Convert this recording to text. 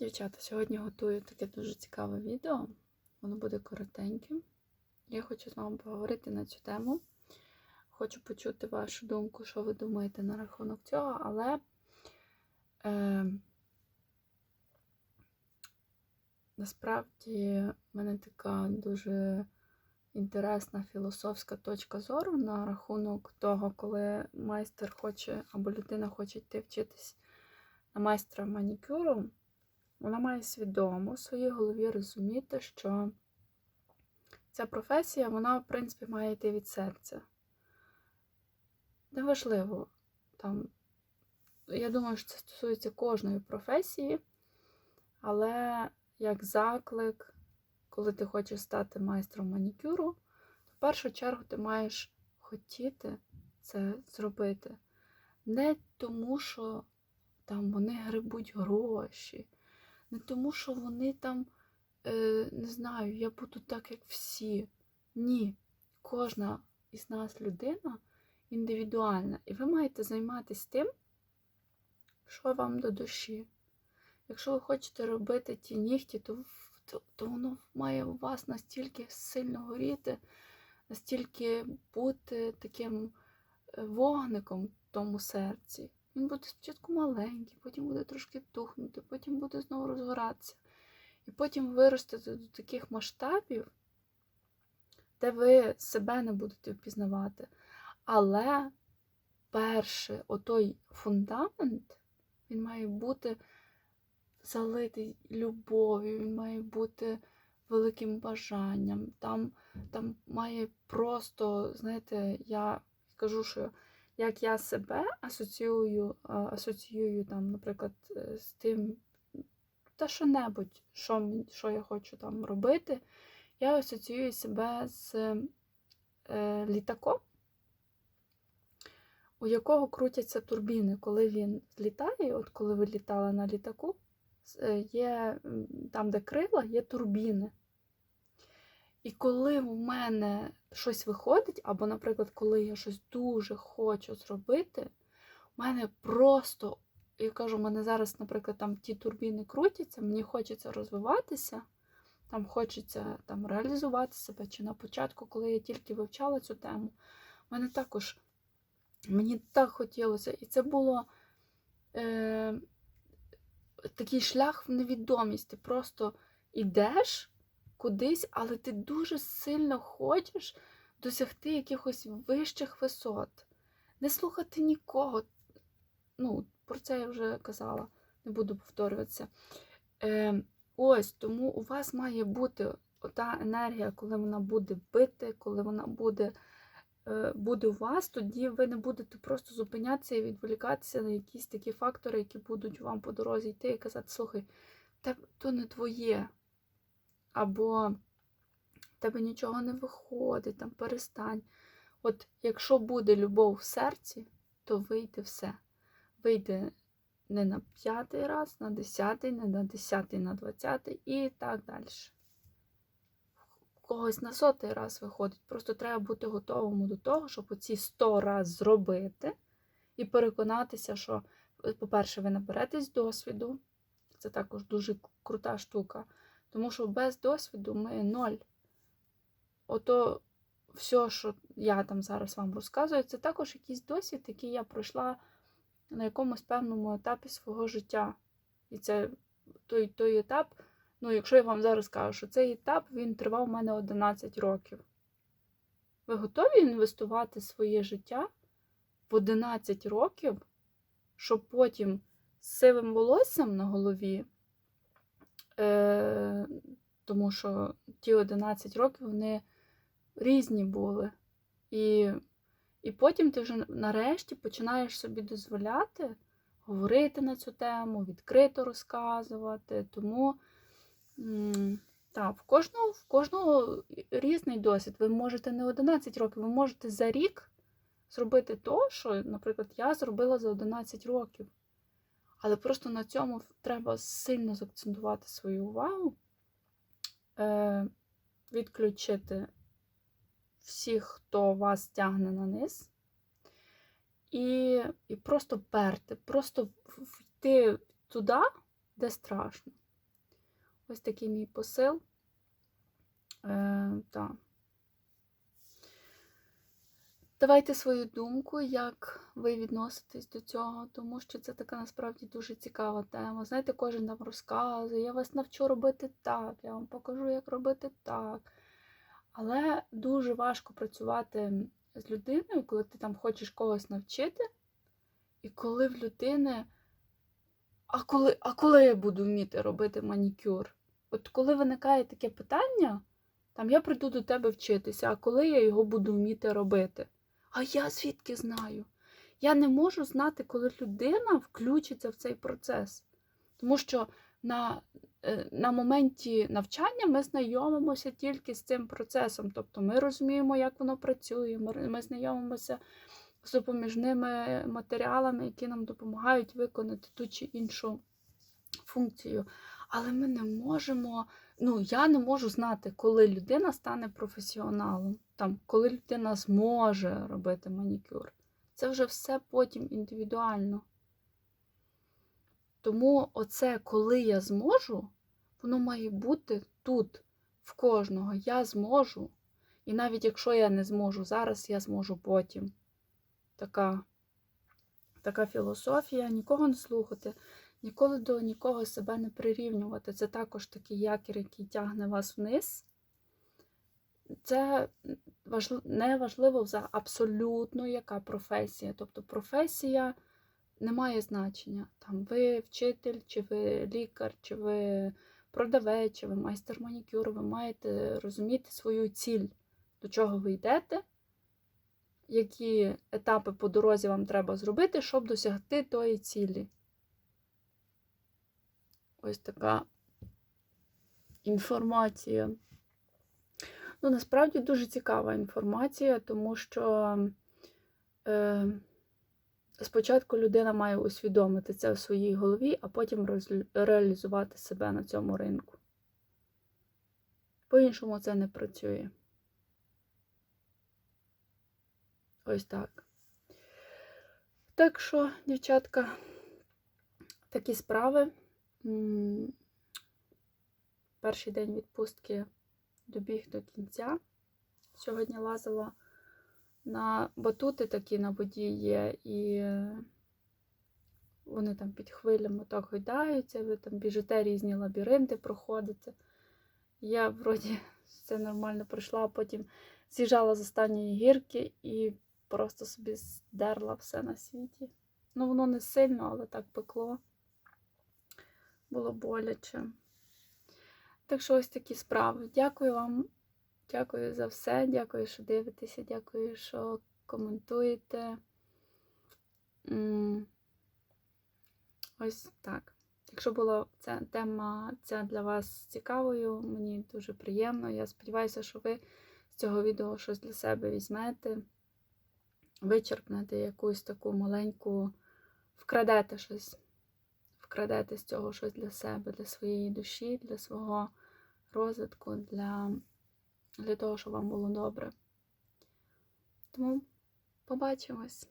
Дівчата, сьогодні готую таке дуже цікаве відео. Воно буде коротеньким. Я хочу з вами поговорити на цю тему. Хочу почути вашу думку, що ви думаєте на рахунок цього, але е, насправді в мене така дуже інтересна філософська точка зору на рахунок того, коли майстер хоче або людина хоче йти вчитись на майстра манікюру. Вона має свідомо в своїй голові розуміти, що ця професія, вона, в принципі, має йти від серця. Неважливо, там, я думаю, що це стосується кожної професії, але як заклик, коли ти хочеш стати майстром манікюру, то в першу чергу ти маєш хотіти це зробити. Не тому, що там вони грибуть гроші не тому, що вони там, е, не знаю, я буду так, як всі. Ні. Кожна із нас людина індивідуальна. І ви маєте займатися тим, що вам до душі. Якщо ви хочете робити ті нігті, то, то, то воно має у вас настільки сильно горіти, настільки бути таким е, вогником в тому серці. Він буде спочатку маленький, потім буде трошки тухнути, потім буде знову розгоратися. І потім виростити до таких масштабів, де ви себе не будете впізнавати. Але перше, отой фундамент, він має бути залитий любов'ю, він має бути великим бажанням. Там, Там має просто, знаєте, я кажу, що як я себе асоціюю, асоціюю там, наприклад, е, з тим, та що-небудь, що, що я хочу там робити, я асоціюю себе з е, літаком, у якого крутяться турбіни, коли він злітає, от коли ви літали на літаку, е, є там, де крила, є турбіни. І коли в мене щось виходить, або, наприклад, коли я щось дуже хочу зробити, у мене просто, я кажу, у мене зараз, наприклад, там ті турбіни крутяться, мені хочеться розвиватися, там хочеться там, реалізувати себе. Чи на початку, коли я тільки вивчала цю тему, у мене також мені так хотілося. І це було е, такий шлях в невідомість. Ти просто йдеш кудись, але ти дуже сильно хочеш досягти якихось вищих висот. Не слухати нікого. Ну, Про це я вже казала, не буду повторюватися. Е, Ось тому у вас має бути та енергія, коли вона буде бити, коли вона буде е, буде у вас, тоді ви не будете просто зупинятися і відволікатися на якісь такі фактори, які будуть вам по дорозі йти і казати, слухай, то не твоє або в тебе нічого не виходить, там перестань. От якщо буде любов в серці, то вийде все. Вийде не на п'ятий раз, на десятий, не на десятий, на двадцятий і так далі. Когось на сотий раз виходить. Просто треба бути готовим до того, щоб оці сто раз зробити і переконатися, що, по-перше, ви наберетесь досвіду. Це також дуже крута штука. Тому що без досвіду ми ноль. Ото все, що я там зараз вам розказую, це також якийсь досвід, який я пройшла на якомусь певному етапі свого життя. І це той той етап, ну, якщо я вам зараз кажу, що цей етап він тривав у мене 11 років. Ви готові інвестувати своє життя в 11 років, щоб потім з сивим волоссям на голові Е, тому що ті 11 років вони різні були. І і потім ти вже нарешті починаєш собі дозволяти говорити на цю тему, відкрито розказувати. Тому так, в кожного в кожного різний досвід. Ви можете не 11 років, ви можете за рік зробити то, що, наприклад, я зробила за 11 років. Але просто на цьому треба сильно заакцентувати свою увагу, е, відключити всіх, хто вас тягне на низ, і і просто перти, просто йти туди, де страшно. Ось такий мій посил. Е, та. Давайте свою думку, як ви відноситесь до цього, тому що це така насправді дуже цікава тема. Знаєте, кожен нам розказує, я вас навчу робити так, я вам покажу, як робити так. Але дуже важко працювати з людиною, коли ти там хочеш когось навчити, і коли в людини. А коли, а коли я буду вміти робити манікюр? От коли виникає таке питання, там я прийду до тебе вчитися, а коли я його буду вміти робити? А я звідки знаю? Я не можу знати, коли людина включиться в цей процес. Тому що на, е, на моменті навчання ми знайомимося тільки з цим процесом. Тобто ми розуміємо, як воно працює, ми, ми знайомимося з допоміжними матеріалами, які нам допомагають виконати ту чи іншу функцію. Але ми не можемо, ну я не можу знати, коли людина стане професіоналом, там, коли людина зможе робити манікюр. Це вже все потім індивідуально. Тому оце, коли я зможу, воно має бути тут, в кожного. Я зможу. І навіть якщо я не зможу зараз, я зможу потім. Така, така філософія, нікого не слухати, ніколи до нікого себе не прирівнювати. Це також такий якір, який тягне вас вниз. Це не важливо за абсолютно яка професія. Тобто професія не має значення. Там ви вчитель, чи ви лікар, чи ви продавець, чи ви майстер манікюру, ви маєте розуміти свою ціль, до чого ви йдете, які етапи по дорозі вам треба зробити, щоб досягти тої цілі. Ось така інформація. Ну, насправді дуже цікава інформація, тому що е, спочатку людина має усвідомити це в своїй голові, а потім реалізувати себе на цьому ринку. По-іншому це не працює. Ось так. Так що, дівчатка, такі справи. Перший день відпустки добіг до кінця. Сьогодні лазила на батути такі на воді є, і вони там під хвилями так гойдаються, ви там біжите різні лабіринти проходите. Я вроді все нормально пройшла, а потім з'їжджала з останньої гірки і просто собі здерла все на світі. Ну, воно не сильно, але так пекло. Було боляче. Так що ось такі справи. Дякую вам. Дякую за все. Дякую, що дивитеся, дякую, що коментуєте. Ось так. Якщо була ця тема ця для вас цікавою, мені дуже приємно. Я сподіваюся, що ви з цього відео щось для себе візьмете, вичерпнете якусь таку маленьку, вкрадете щось, вкрадете з цього щось для себе, для своєї душі, для свого розвитку, для, для того, щоб вам було добре. Тому побачимось!